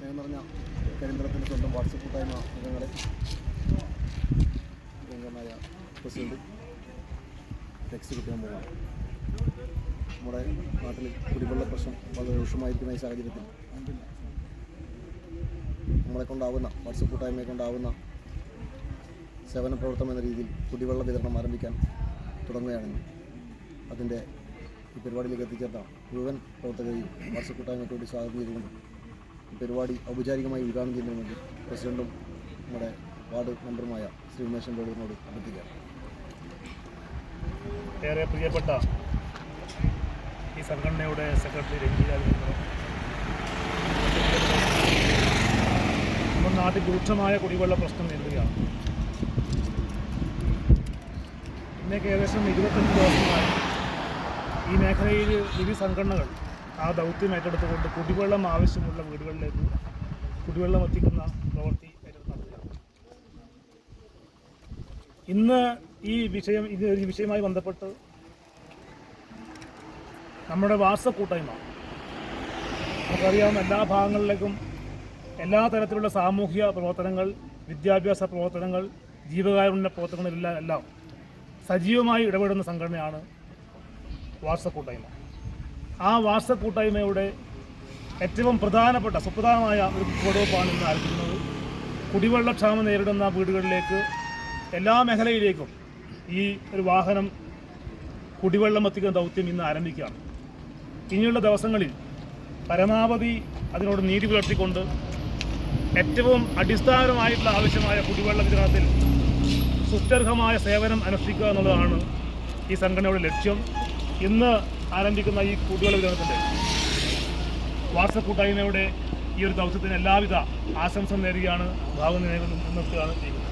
സ്നേഹം നിറഞ്ഞ കരിന്തളത്തിന്റെ സ്വന്തം വാട്സപ്പ് കൂട്ടായ്മ അംഗങ്ങളെ അംഗമായ പ്രസിഡന്റ് എക്സിക്യൂട്ടീവ് അംഗങ്ങളാണ് നമ്മുടെ നാട്ടിൽ കുടിവെള്ള പ്രശ്നം വളരെ രൂക്ഷമായിരിക്കുന്ന ഈ സാഹചര്യത്തിൽ നമ്മളെ കൊണ്ടാവുന്ന വാട്സപ്പ് കൂട്ടായ്മയെ കൊണ്ടാവുന്ന സേവന പ്രവർത്തനം എന്ന രീതിയിൽ കുടിവെള്ള വിതരണം ആരംഭിക്കാൻ തുടങ്ങുകയാണെന്ന് അതിന്റെ ഈ പരിപാടിയിലേക്ക് എത്തിച്ചേർന്ന മുഴുവൻ പ്രവർത്തകരെയും വാട്സപ്പ് കൂട്ടായ്മയ്ക്ക് വേണ്ടി സ്വാഗതം ചെയ്തുകൊണ്ട് പരിപാടി ഔപചാരികമായി ഉദ്ഘാടനം ചെയ്യുന്നതിന് വേണ്ടി പ്രസിഡന്റും നമ്മുടെ വാർഡ് മെമ്പറുമായ ശ്രീ ഉമേഷൻ ബോഡൂരിനോട് അഭ്യർത്ഥിക്കുകയാണ് ഏറെ പ്രിയപ്പെട്ട ഈ സംഘടനയുടെ സെക്രട്ടറി അഭിനന്ദനം നമ്മുടെ നാട്ടിൽ രൂക്ഷമായ കുടിവെള്ള പ്രശ്നം നേരിടുകയാണ്. ഇന്നേക്ക് ഏകദേശം ഇരുപത്തഞ്ച് ദിവസമായി ഈ മേഖലയിൽ വിവിധ സംഘടനകൾ ആ ദൗത്യം ഏറ്റെടുത്തുകൊണ്ട് കുടിവെള്ളം ആവശ്യമുള്ള വീടുകളിലേക്ക് കുടിവെള്ളം എത്തിക്കുന്ന പ്രവൃത്തി ഇന്ന് ഈ വിഷയം ഇത് ഈ വിഷയവുമായി ബന്ധപ്പെട്ട് നമ്മുടെ വാട്സപ്പ് കൂട്ടായ്മ നമുക്കറിയാവുന്ന എല്ലാ ഭാഗങ്ങളിലേക്കും എല്ലാ തരത്തിലുള്ള സാമൂഹിക പ്രവർത്തനങ്ങൾ വിദ്യാഭ്യാസ പ്രവർത്തനങ്ങൾ ജീവകാരുണ്യ പ്രവർത്തനങ്ങളെല്ലാം എല്ലാം സജീവമായി ഇടപെടുന്ന സംഘടനയാണ് വാട്സപ്പ് കൂട്ടായ്മ ആ വാട്സപ്പ് കൂട്ടായ്മയുടെ ഏറ്റവും പ്രധാനപ്പെട്ട സുപ്രധാനമായ ഒരു ഉപദ്രവമാണ് ഇന്ന് ആരംഭിക്കുന്നത്. കുടിവെള്ളക്ഷാമം നേരിടുന്ന വീടുകളിലേക്ക് എല്ലാ മേഖലയിലേക്കും ഈ ഒരു വാഹനം കുടിവെള്ളം എത്തിക്കുന്ന ദൗത്യം ഇന്ന് ആരംഭിക്കുകയാണ്. ഇനിയുള്ള ദിവസങ്ങളിൽ പരമാവധി അതിനോട് നീതി പുലർത്തിക്കൊണ്ട് ഏറ്റവും അടിസ്ഥാനമായിട്ടുള്ള ആവശ്യമായ കുടിവെള്ള വിതരണത്തിൽ സുസ്ഥർഹമായ സേവനം അനുഷ്ഠിക്കുക എന്നുള്ളതാണ് ഈ സംഘടനയുടെ ലക്ഷ്യം. ഇന്ന് ആരംഭിക്കുന്ന ഈ കുടിവെള്ള വിതരണത്തിന്റെ വാട്സപ്പ് കൂട്ടായ്മയുടെ ഈ ഒരു ദൗത്യത്തിന് എല്ലാവിധ ആശംസ നേരുകയാണ് ഭാഗം നിർത്തുകയാണ് ചെയ്യുന്നത്.